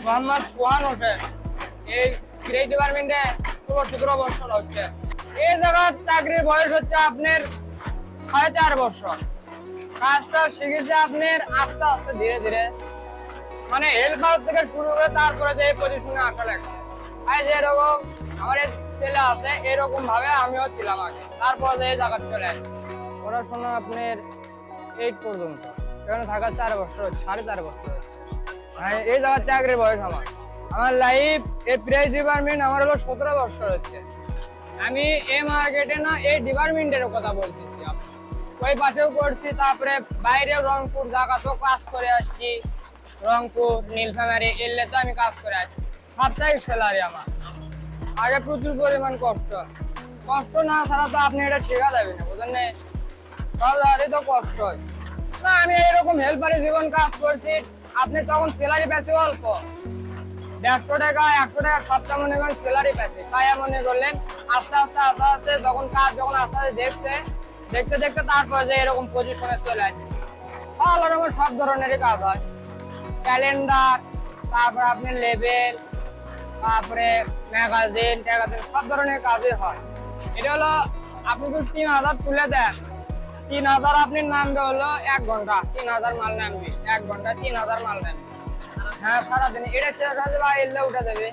মোহাম্মদ সোহান হোসেন এই ক্রিয়েট ডিপার্টমেন্টে ষোলো সতেরো বছর হচ্ছে। এই জায়গার চাকরির বয়স হচ্ছে আপনার সাড়ে চার বছর। কাজটা শিখেছে আপনার আস্তে আস্তে, ধীরে ধীরে। মানে হেল্পার থেকে শুরু করে তারপরে যে পজিশনে আসা লাগছে। আর যেরকম আমার ছেলে আছে, এরকম ভাবে আমিও ছিলাম আগে। তারপরে যে জায়গা চলে পড়াশোনা আপনার এইট পর্যন্ত। এখানে থাকা চার বছর, সাড়ে চার বছর হচ্ছে। এই জায়গার চাকরির বয়স আমার। আমার লাইফ এই প্রাইস ডিপার্টমেন্ট আমার হলো সতেরো বছর হচ্ছে। আমি এই মার্কেটে না, এই ডিপার্টমেন্টের কথা বলতেছি ওই পাশেও করছি তারপরে বাইরেও রংপুর জায়গাতেও কাজ করে আসছি। রংপুর, নীলফামারি এলে তো আমি কাজ করে আসছি। সাপ্তাহিক স্যালারি আমার। আগে প্রচুর পরিমাণ কষ্ট। কষ্ট না ছাড়া তো আপনি এটা শেখা যাবে না, বুঝলেন? সব জায়গাতেই তো কষ্ট না, আমি এরকম হেল্পারে জীবন কাজ করছি। আপনি তখন স্যালারি পেয়েছে অল্প। দেড়শো টাকা, একশো টাকা সপ্তাহ মনে করেন স্যালারি পেয়েছে তাই মনে করলেন, আস্তে আস্তে আস্তে আস্তে যখন কাজ যখন আস্তে আস্তে দেখছে, দেখতে দেখতে তারপরে যে এরকম পজিশনে চলে আসে। ভালো রকম সব ধরনেরই কাজ হয়। ক্যালেন্ডার তারপরে আপনি লেবেল তারপরে ম্যাগাজিন ট্যাগাজিন সব ধরনের কাজই হয়। এটা হলো, আপনি যদি তিন হাজার তুলে দেন তিন হাজার আপনি নামবে হলো এক ঘণ্টা। তিন হাজার মাল নামবে। এক ঘণ্টা তিন হাজার মাল নামবে হ্যাঁ সারাদিন। এটা হয়ে এলে উঠে দেবে